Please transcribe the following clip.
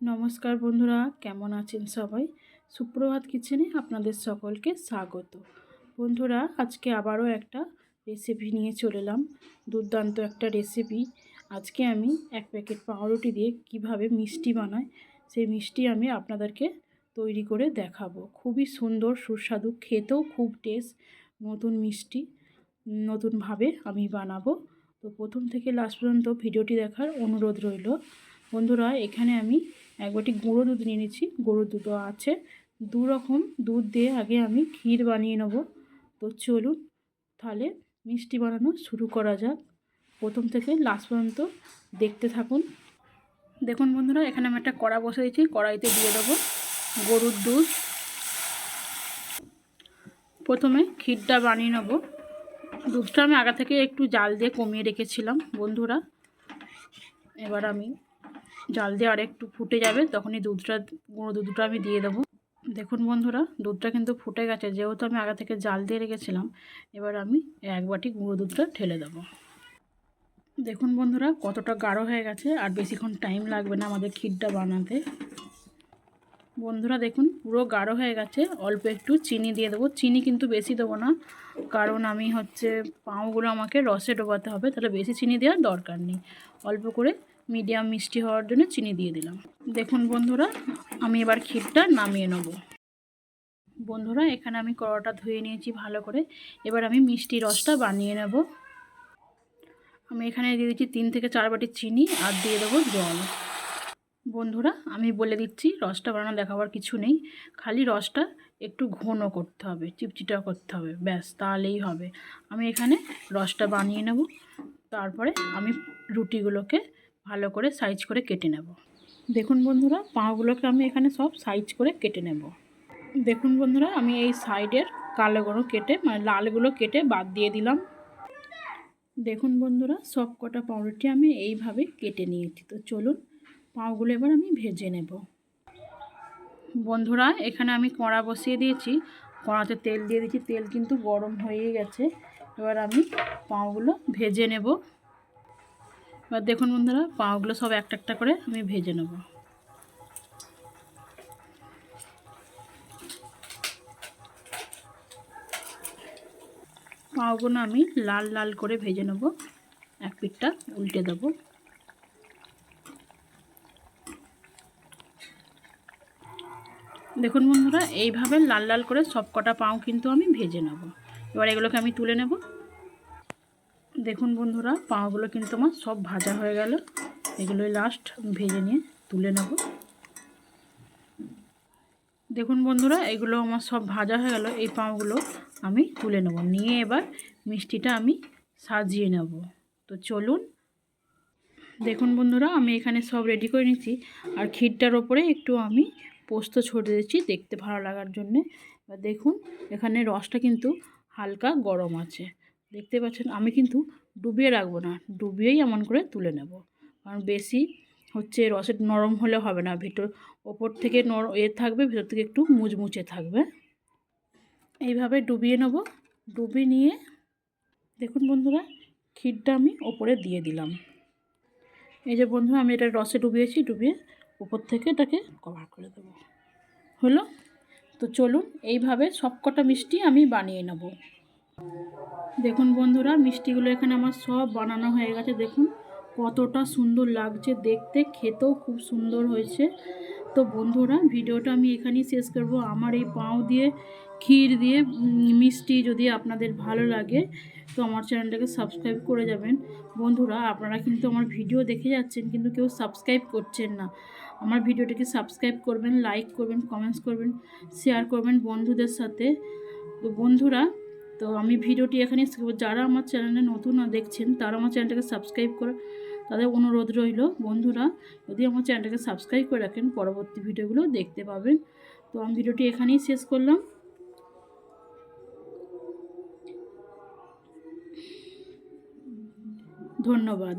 নমস্কার বন্ধুরা, কেমন আছেন সবাই? সুপ্রভাত কিচেনে আপনাদের সকলকে স্বাগত। বন্ধুরা, আজকে আবারও একটা রেসিপি নিয়ে চলে এলাম। দুর্দান্ত একটা রেসিপি আজকে আমি এক প্যাকেট পাউরুটি দিয়ে কীভাবে মিষ্টি বানাই সেই মিষ্টি আমি আপনাদেরকে তৈরি করে দেখাবো। খুবই সুন্দর, সুস্বাদু, খেতেও খুব টেস্ট নতুন মিষ্টি, নতুনভাবে আমি বানাবো। তো প্রথম থেকে লাস্ট পর্যন্ত ভিডিওটি দেখার অনুরোধ রইল। বন্ধুরা, এখানে আমি এক বাটি গুঁড়ো দুধ নিয়ে নিচ্ছি। গরুর দুধও আছে। দু রকম দুধ দিয়ে আগে আমি ক্ষীর বানিয়ে নেব। তো চলুন তাহলে মিষ্টি বানানো শুরু করা যাক। প্রথম থেকে লাস্ট পর্যন্ত দেখতে থাকুন। দেখুন বন্ধুরা, এখানে আমি একটা কড়া বসে দিয়েছি কড়াইতে দিয়ে দেবো গরুর দুধ। প্রথমে ক্ষীরটা বানিয়ে নেব। দুধটা আমি আগে থেকে একটু জাল দিয়ে কমিয়ে রেখেছিলাম বন্ধুরা। এবার আমি জাল দিয়ে আর একটু ফুটে যাবে, তখনই দুধটা, গুঁড়ো দুধটা আমি দিয়ে দেবো। দেখুন বন্ধুরা, দুধটা কিন্তু ফুটে গেছে, যেহেতু আমি আগে থেকে জাল দিয়ে রেখেছিলাম, এবার আমি এক বাটি গুঁড়ো দুধটা ঢেলে দেবো। দেখুন বন্ধুরা, কতটা গাঢ় হয়ে গেছে, আর বেশিক্ষণ টাইম লাগবে না আমাদের ক্ষীরটা বানাতে। বন্ধুরা, দেখুন, পুরো গাঢ় হয়ে গেছে, অল্প একটু চিনি দিয়ে দেবো। চিনি কিন্তু বেশি দেবো না, কারণ আমি হচ্ছে পাউগুলো আমাকে রসে ডোবাতে হবে, তাহলে বেশি চিনি দেওয়ার দরকার নেই। অল্প করে মিডিয়াম মিষ্টি হওয়ার জন্য চিনি দিয়ে দিলাম। দেখুন বন্ধুরা, আমি এবার ক্ষীরটা নামিয়ে নেব। বন্ধুরা, এখানে আমি কড়াটা ধুয়ে নিয়েছি ভালো করে। এবার আমি মিষ্টি রসটা বানিয়ে নেব। আমি এখানে দিয়ে দিচ্ছি তিন থেকে চার বাটি চিনি আর দিয়ে দেবো জল। বন্ধুরা, আমি বলে দিচ্ছি, রসটা বানানো দেখাবার কিছু নেই। খালি রসটা একটু ঘন করতে হবে চিপচিটা করতে হবে, ব্যাস, তাহলেই হবে। আমি এখানে রসটা বানিয়ে নেব। তারপরে আমি রুটিগুলোকে ভালো করে সাইজ করে কেটে নেব। দেখুন বন্ধুরা, পাঁগুলোকে আমি এখানে সব সাইজ করে কেটে নেব। দেখুন বন্ধুরা, আমি এই সাইডের কালোগুলো কেটে মানে লালগুলো কেটে বাদ দিয়ে দিলাম। দেখুন বন্ধুরা, সব কটা পাউরুটি আমি এইভাবে কেটে নিয়েছি। তো চলুন পাওগুলো এবার আমি ভেজে নেব। বন্ধুরা, এখানে আমি কড়া বসিয়ে দিয়েছি। কড়াতে তেল দিয়ে দিয়েছি। তেল কিন্তু গরম হয়ে গেছে। এবার আমি পাওগুলো ভেজে নেব। এবার দেখুন বন্ধুরা পাউগুলো সব একটা একটা করে আমি ভেজে নেব। পাউগুলো আমি লাল লাল করে ভেজে নেব। এক পিঠটা উল্টে দেবো। দেখুন বন্ধুরা, এইভাবে লাল লাল করে সব কটা পাও কিন্তু আমি ভেজে নেব। এবার এগুলোকে আমি তুলে নেব। দেখুন বন্ধুরা পাওগুলো কিন্তু আমার সব ভাজা হয়ে গেল। এগুলোই লাস্ট ভেজে নিয়ে তুলে নেব। দেখুন বন্ধুরা, এগুলো আমার সব ভাজা হয়ে গেল। এই পাওগুলো আমি তুলে নেব। নিয়ে এবার মিষ্টিটা আমি সাজিয়ে নেব। তো চলুন, দেখুন বন্ধুরা, আমি এখানে সব রেডি করে নিচ্ছি। আর ক্ষীরটার ওপরে একটু আমি পোস্ত ছড়িয়ে দিচ্ছি দেখতে ভালো লাগার জন্যে। দেখুন, এখানে রসটা কিন্তু হালকা গরম আছে। দেখতে পাচ্ছেন, আমি কিন্তু ডুবিয়ে রাখব না, ডুবিয়েই এমন করে তুলে নেব। কারণ বেশি হচ্ছে রসের নরম হলে হবে না, ভিতর ওপর থেকে নর, এ থাকবে, ভিতর থেকে একটু মুচমুচে থাকবে। এইভাবে ডুবিয়ে নেব, ডুবিয়ে নিয়ে, দেখুন বন্ধুরা, ক্ষীরটা আমি ওপরে দিয়ে দিলাম। এই যে বন্ধু আমি এটা রসে ডুবিয়েছি, ডুবিয়ে উপর থেকে এটাকে কভার করে দেবো। হলো? তো চলুন, এইভাবে সবকটা মিষ্টি আমি বানিয়ে নেব। দেখুন বন্ধুরা, মিষ্টিগুলো এখানে আমার সব বানানো হয়ে গেছে। দেখুন কতটা সুন্দর লাগছে দেখতে, খেতেও খুব সুন্দর হয়েছে। তো বন্ধুরা, ভিডিওটা আমি এখানেই শেষ করব। আমার এই পাও দিয়ে, ক্ষীর দিয়ে মিষ্টি যদি আপনাদের ভালো লাগে, তো আমার চ্যানেলটাকে সাবস্ক্রাইব করে যাবেন। বন্ধুরা, আপনারা কিন্তু আমার ভিডিও দেখে যাচ্ছেন, কিন্তু কেউ সাবস্ক্রাইব করছেন না। আমার ভিডিওটাকে সাবস্ক্রাইব করবেন, লাইক করবেন, কমেন্টস করবেন, শেয়ার করবেন বন্ধুদের সাথে। তো বন্ধুরা তো আমি ভিডিওটি এখানে যারা আমার চ্যানেলে নতুন দেখছেন, তারা আমার চ্যানেলটাকে সাবস্ক্রাইব করে তাদের অনুরোধ রইল। বন্ধুরা, যদি আমার চ্যানেলটাকে সাবস্ক্রাইব করে রাখেন, পরবর্তী ভিডিওগুলো দেখতে পাবেন। তো আমি ভিডিওটি এখানেই শেষ করলাম। ধন্যবাদ।